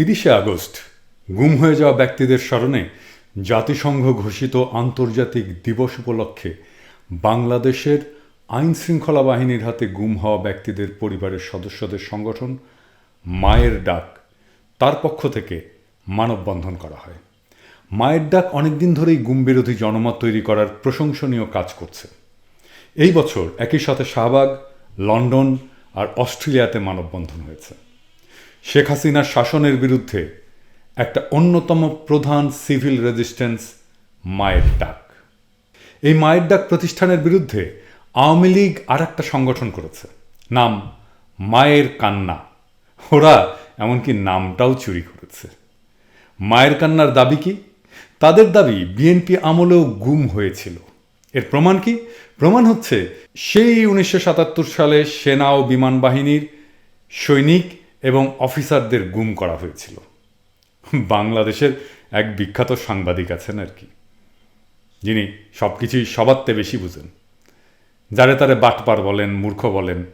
তিরিশে আগস্ট, গুম হয়ে যাওয়া ব্যক্তিদের স্মরণে জাতিসংঘ ঘোষিত আন্তর্জাতিক দিবস উপলক্ষে বাংলাদেশের আইন শৃঙ্খলা বাহিনীর হাতে গুম হওয়া ব্যক্তিদের পরিবারের সদস্যদের সংগঠন মায়ের ডাক, তার পক্ষ থেকে মানববন্ধন করা হয়। মায়ের ডাক অনেকদিন ধরেই গুম বিরোধী জনমত তৈরি করার প্রশংসনীয় কাজ করছে। এই বছর একই সাথে শাহবাগ, লন্ডন আর অস্ট্রেলিয়াতে মানববন্ধন হয়েছে। শেখ হাসিনার শাসনের বিরুদ্ধে একটা অন্যতম প্রধান সিভিল রেজিস্ট্যান্স মায়ের ডাক। এই মায়ের ডাক প্রতিষ্ঠানের বিরুদ্ধে আওয়ামী লীগ আর একটা সংগঠন করেছে, নাম মায়ের কান্না। ওরা এমনকি নামটাও চুরি করেছে। মায়ের কান্নার দাবি কি? তাদের দাবি বিএনপি আমলেও গুম হয়েছিল। এর প্রমাণ কি? প্রমাণ হচ্ছে সেই উনিশশো সাতাত্তর সালে সেনা ও বিমান বাহিনীর সৈনিক এবং অফিসারদের গুম করা হয়েছিল। বাংলাদেশের এক বিখ্যাত সাংবাদিক আছেন আর কি। যিনি সব কিছুই সবাত্তে বেশি বুঝেন। যারে তারে বাটপার বলেন, মূর্খ বলেন।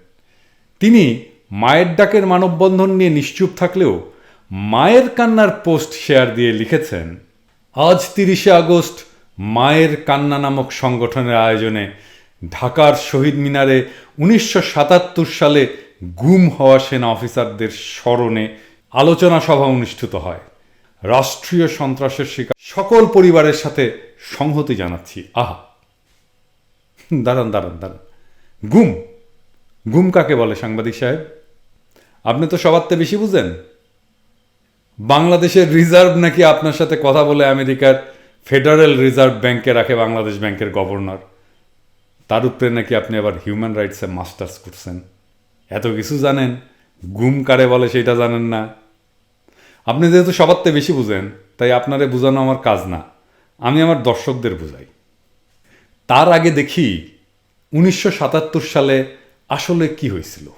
তিনি মায়ের ডাকের মানববন্ধন নিয়ে নিশ্চুপ থাকলেও মায়ের কান্নার পোস্ট শেয়ার দিয়ে লিখেছেন, আজ তিরিশে আগস্ট মায়ের কান্না নামক সংগঠনের আয়োজনে ঢাকার শহীদ মিনারে উনিশশো সাতাত্তর সালে গুম হওয়া সেনা অফিসারদের স্মরণে আলোচনা সভা অনুষ্ঠিত হয়। রাষ্ট্রীয় সন্ত্রাসের শিকার সকল পরিবারের সাথে সংহতি জানাচ্ছি। আহা। দাঁড়ান দাঁড়ান দাঁড়ান। গুম। গুম কাকে বলে, সাংবাদিক সাহেব? আপনি তো সবার বেশি বুঝেন। বাংলাদেশের রিজার্ভ নাকি আপনার সাথে কথা বলে আমেরিকার ফেডারেল রিজার্ভ ব্যাংকে রাখে বাংলাদেশ ব্যাংকের গভর্নর? তার উপরে নাকি আপনি আবার হিউম্যান রাইটসে মাস্টার্স করছেন? এত কিছু জানেন? গুম কারে বলে সেটা জানেন না। আপনি যেহেতু সবার থেকে বেশি বুঝেন, তাই আপনারে বোঝানো আমার কাজ না। আমি আমার দর্শকদের বুঝাই। তার আগে দেখি উনিশশো সাতাত্তর সালে আসলে কি হয়েছিল।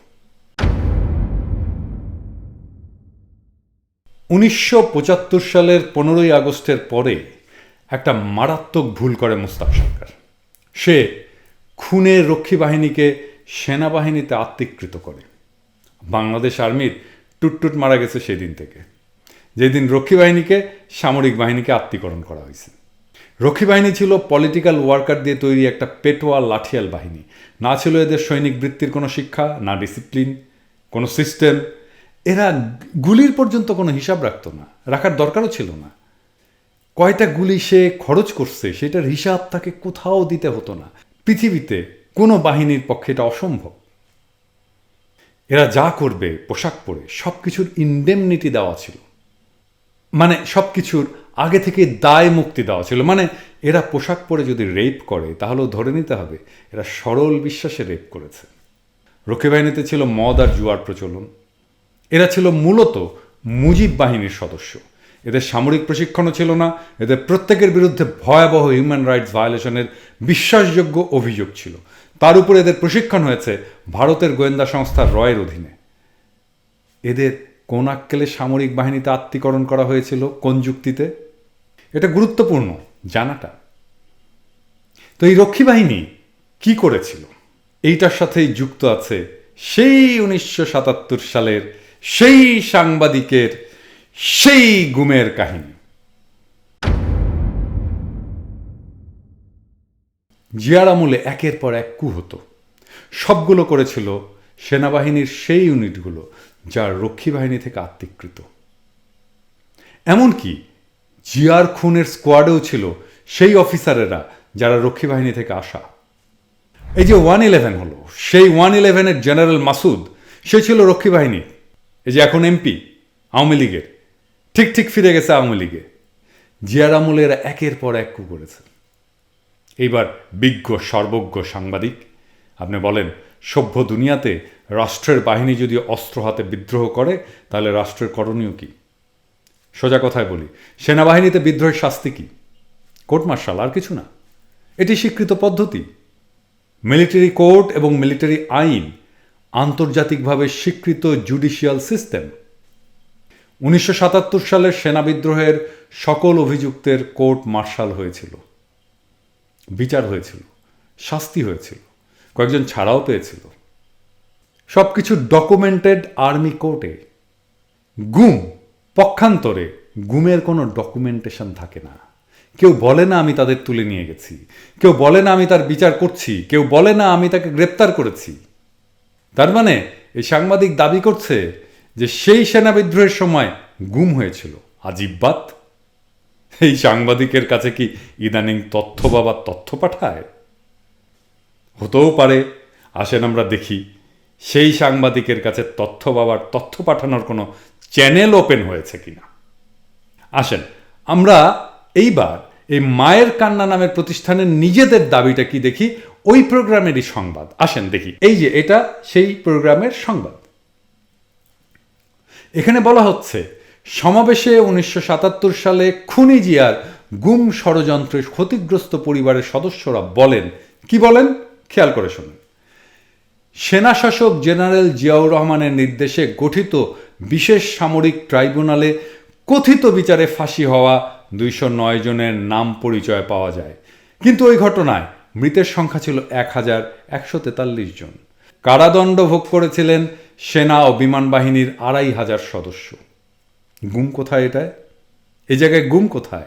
উনিশশো পঁচাত্তর সালের পনেরোই আগস্টের পরে একটা মারাত্মক ভুল করে মুস্তাক সরকার। সে খুনের রক্ষী বাহিনীকে সেনাবাহিনীতে আত্মীকৃত করে। বাংলাদেশ আর্মির টুটটুট মারা গেছে সেদিন থেকে। যেদিন রক্ষী বাহিনীকে, সামরিক বাহিনীকে আত্মীকরণ করা হয়েছে। রক্ষী বাহিনী ছিল পলিটিক্যাল ওয়ার্কার দিয়ে তৈরি একটা পেটোয়া লাঠিয়াল বাহিনী। না ছিল এদের সৈনিক বৃত্তির কোনো শিক্ষা, না ডিসিপ্লিন কোনো সিস্টেম এরা গুলির পর্যন্ত কোনো হিসাব রাখতো না, রাখার দরকারও ছিল না। কয়টা গুলি সে খরচ করছে, সেটার হিসাব তাকে কোথাও দিতে হতো না। পৃথিবীতে কোনো বাহিনীর পক্ষে এটা অসম্ভব। এরা যা করবে, পোশাক পরে সব কিছুর ইন্ডেমনিটি দেওয়া ছিল। মানে সব কিছুর আগে থেকে দায় মুক্তি দেওয়া ছিল। মানে এরা পোশাক পরে যদি রেপ করে, তাহলেও ধরে নিতে হবে, এরা সরল বিশ্বাসে রেপ করেছে। রক্ষী বাহিনীতে ছিল মদ আর জুয়ার প্রচলন। এরা ছিল মূলত মুজিব বাহিনীর সদস্য। এদের সামরিক প্রশিক্ষণও ছিল না। এদের প্রত্যেকের বিরুদ্ধে ভয়াবহ হিউম্যান রাইটস ভায়োলেশনের বিশ্বাসযোগ্য অভিযোগ ছিল। তার উপরে এদের প্রশিক্ষণ হয়েছে ভারতের গোয়েন্দা সংস্থা রয়ের অধীনে। এদের কোন আক্কেলে সামরিক বাহিনীতে আত্মীকরণ করা হয়েছিল কোন যুক্তিতে? এটা গুরুত্বপূর্ণ জানাটা। তো এই রক্ষী বাহিনী কি করেছিল? এইটার সাথেই যুক্ত আছে সেই উনিশশো সাতাত্তর সালের সেই সাংবাদিকের সেই গুমের কাহিনী। জিয়ার আমলে একের পর এক কু হতো। সবগুলো করেছিল সেনাবাহিনীর সেই ইউনিটগুলো যার রক্ষী বাহিনী থেকে আত্মীকৃত। এমনকি জিয়ার খুনের স্কোয়াডেও ছিল সেই অফিসারেরা যারা রক্ষী বাহিনী থেকে আসা। এই যে ওয়ান ইলেভেন হলো, সেই ওয়ান ইলেভেনের জেনারেল মাসুদ, সে ছিল রক্ষী বাহিনী। এই যে এখন এমপি, আওয়ামী লীগের, ঠিক ঠিক ফিরে গেছে আওয়ামী লীগে। জিয়ার আমলে এরা একের পর এক কু করেছে। এইবার বিজ্ঞ সর্বজ্ঞ সাংবাদিক, আপনি বলেন, সভ্য দুনিয়াতে রাষ্ট্রের বাহিনী যদি অস্ত্র হাতে বিদ্রোহ করে, তাহলে রাষ্ট্রের করণীয় কি? সোজা কথায় বলি, সেনাবাহিনীতে বিদ্রোহের শাস্তি কি? কোর্ট মার্শাল আর কিছু না। এটি স্বীকৃত পদ্ধতি। মিলিটারি কোর্ট এবং মিলিটারি আইন আন্তর্জাতিকভাবে স্বীকৃত জুডিশিয়াল সিস্টেম। উনিশশো সাতাত্তর সালের সেনা বিদ্রোহের সকল অভিযুক্তের কোর্ট মার্শাল হয়েছিল। বিচার হয়েছিল, শাস্তি হয়েছিল, কয়েকজন ছাড়াও পেয়েছিল। সব কিছু ডকুমেন্টেড আর্মি কোর্টে গুম, পক্ষান্তরে গুমের কোনো ডকুমেন্টেশন থাকে না। কেউ বলে না আমি তাদের তুলে নিয়ে গেছি, কেউ বলে না আমি তার বিচার করছি, কেউ বলে না আমি তাকে গ্রেপ্তার করেছি। তার মানে এই সাংবাদিক দাবি করছে যে সেই সেনা বিদ্রোহের সময় গুম হয়েছিল আজিব্বাত এই সাংবাদিকের কাছে কি ইদানিং তথ্য বাবা তথ্য পাঠায়? হতেও পারে। আসেন আমরা দেখি। সেই সাংবাদিকের কাছে তথ্য বাবার তথ্য পাঠানোর কোনো চ্যানেল ওপেন হয়েছে কিনা? আসেন, আমরা এইবার এই মায়ের কান্না নামের প্রতিষ্ঠানের নিজেদের দাবিটা কি দেখি? ওই প্রোগ্রামেরই সংবাদ। আসেন দেখি। এই যে এটা, সেই প্রোগ্রামের সংবাদ। এখানে বলা হচ্ছে সমাবেশে উনিশশো সাতাত্তর সালে খুনি জিয়ার গুম ষড়যন্ত্রে ক্ষতিগ্রস্ত পরিবারের সদস্যরা বলেন, কি বলেন? খেয়াল করে শুনুন। সেনাশাসক জেনারেল জিয়াউর রহমানের নির্দেশে গঠিত বিশেষ সামরিক ট্রাইব্যুনালে কথিত বিচারে ফাঁসি হওয়া দুইশো নয় জনের নাম পরিচয় পাওয়া যায়। কিন্তু ওই ঘটনায় মৃতের সংখ্যা ছিল এক হাজার একশো তেতাল্লিশ জন। কারাদণ্ড ভোগ করেছিলেন সেনা ও বিমান বাহিনীর আড়াই হাজার সদস্য। গুম কোথায় এটায়? এ জায়গায় গুম কোথায়?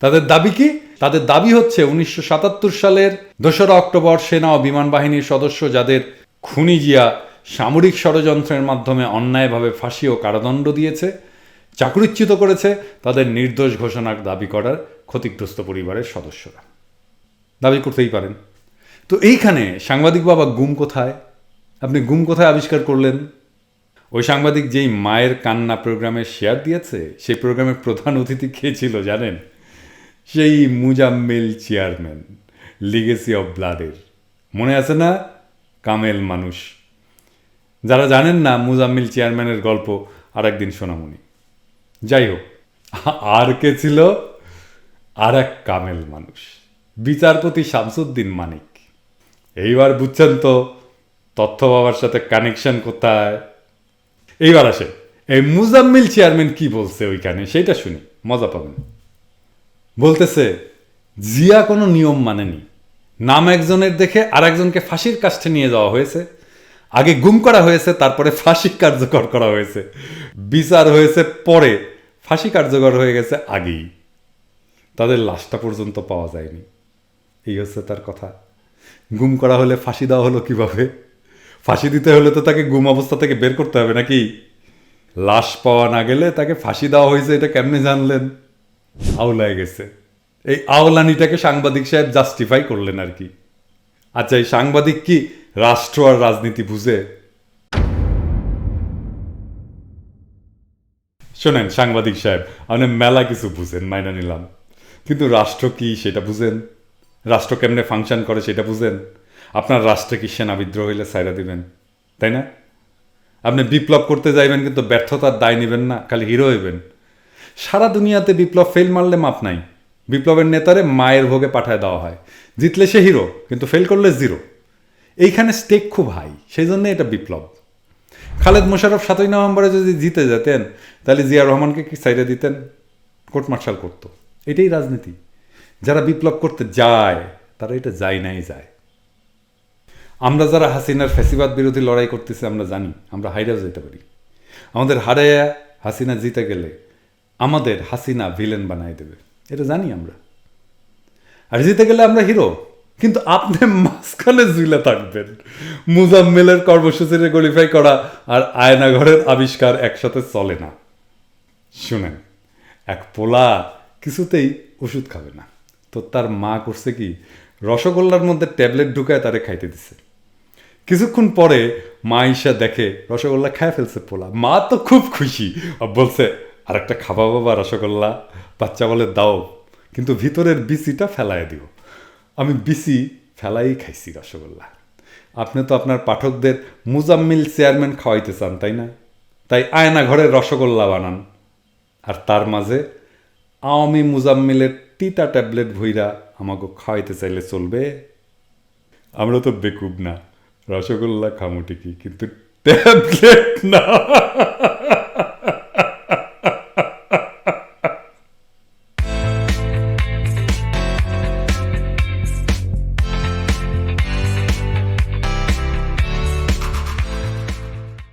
তাদের দাবি কি? তাদের দাবি হচ্ছে উনিশশো সাতাত্তর সালের দোসরা অক্টোবর সেনা ও বিমান বাহিনীর সদস্য যাদের খুনি জিয়া সামরিক ষড়যন্ত্রের মাধ্যমে অন্যায়ভাবে ফাঁসি ও কারাদণ্ড দিয়েছে, চাকরিচ্যুত করেছে, তাদের নির্দোষ ঘোষণার দাবি করার ক্ষতিগ্রস্ত পরিবারের সদস্যরা। দাবি করতেই পারেন। তো এইখানে সাংবাদিক বাবা গুম কোথায়? আপনি গুম কোথায় আবিষ্কার করলেন? ওই সাংবাদিক যেই মায়ের কান্না প্রোগ্রামে শেয়ার দিয়েছে, সেই প্রোগ্রামের প্রধান অতিথি কে ছিল জানেন? সেই মুজাম্মিল চেয়ারম্যান লিগেসি অফ ব্লাডের মনে আছে না? কামেল মানুষ। যারা জানেন না মুজাম্মিল চেয়ারম্যানের গল্প আর একদিন শোনামুনি যাই হোক, আর কে ছিল? আর এক কামেল মানুষ। বিচারপতি শামসুদ্দিন মানিক। এইবার বুঝছেন তো, তথ্য বাবার সাথে কানেকশন কোথায়? এইবার আসে। এই মুজাম্মিল চেয়ারম্যান কি বলছে ওইখানে? সেটা শুনি, মজা পাবেন। বলতেছে, জিয়া কোনো নিয়ম মানেনি। নাম একজনের দেখে আর একজনকে ফাঁসির কাছে নিয়ে যাওয়া হয়েছে। আগে গুম করা হয়েছে, তারপরে ফাঁসি কার্যকর করা হয়েছে। বিচার হয়েছে পরে, ফাঁসি কার্যকর হয়ে গেছে আগেই। তাদের লাশটা পর্যন্ত পাওয়া যায়নি। এই হচ্ছে তার কথা। গুম করা হলে ফাঁসি দেওয়া হলো কীভাবে? ফাঁসি দিতে হলে তো তাকে গুম অবস্থা থেকে বের করতে হবে নাকি? লাশ পাওয়া না গেলে তাকে ফাঁসি দেওয়া হয়েছে, এটা কেমনে জানলেন? আওলায় গেছে। এই আওলানিটাকে সাংবাদিক সাহেব জাস্টিফাই করলেন আর কি। আচ্ছা এই সাংবাদিক কি রাষ্ট্র আর রাজনীতি বুঝে? শোনেন, সাংবাদিক সাহেব, আপনি মেলা কিছু বুঝেন, মাইনা নিলাম। কিন্তু রাষ্ট্র কি সেটা বুঝেন? রাষ্ট্র কেমনে ফাংশন করে সেটা বুঝেন? আপনার রাষ্ট্রে কি সেনা বিদ্রোহ হইলে সাইরা দিবেন? তাই না? আপনি বিপ্লব করতে যাইবেন কিন্তু ব্যর্থতার দায় নেবেন না, খালি হিরো হইবেন। সারা দুনিয়াতে বিপ্লব ফেল মারলে মাপ নাই। বিপ্লবের নেতারে মায়ের ভোগে পাঠায় দেওয়া হয়। জিতলে সে হিরো, কিন্তু ফেল করলে জিরো এইখানে স্টেক খুব হাই সেই জন্য এটা বিপ্লব। খালেদ মোশারফ সাতই নভেম্বরে যদি জিতে যেতেন, তাহলে জিয়া রহমানকে কি সাইডে দিতেন? কোর্ট মার্শাল করতো। এটাই রাজনীতি। যারা বিপ্লব করতে যায়, তারা এটা যায় নাই যায়। আমরা যারা হাসিনার ফ্যাসিবাদ বিরোধী লড়াই করতেছি, আমরা জানি, আমরা হাইরাও যেতে পারি। আমাদের হারাইয়া হাসিনা জিতে গেলে আমাদের হাসিনা ভিলেন বানাই দেবে। এটা জানি আমরা। আর জিতে গেলে আমরা হিরো কিন্তু আপনি মাঝখানে ঝুলে থাকবেন। মুজাম্মেলের কর্মসূচির গলিফাই করা আর আয়নাঘরের আবিষ্কার একসাথে চলে না। শুনেন, এক পোলা কিছুতেই ওষুধ খাবে না। তো তার মা করছে কি, রসগোল্লার মধ্যে ট্যাবলেট ঢুকায় তারে খাইতে দিছে। কিছুক্ষণ পরে মা ঈশা দেখে, রসগোল্লা খায় ফেলছে পোলা। মা তো খুব খুশি। বলছে আর একটা খাবা বাবা রসগোল্লা। বাচ্চা বলে, দাও। কিন্তু ভিতরের বিচিটা ফেলায় দিও। আমি বিসি ফেলাই খাইছি রসগোল্লা। আপনি তো আপনার পাঠকদের মুজাম্মিল চেয়ারম্যান খাওয়াইতে চান, তাই না? তাই আয়না ঘরে রসগোল্লা বানান। আর তার মাঝে আওয়ামী মুজাম্মিলের টিটা ট্যাবলেট ভইরা আমাকে খাওয়াইতে চাইলে চলবে। আমরা তো বেকুব না। রসগোল্লা খামুটি কি কিন্তু ট্যাবলেট না।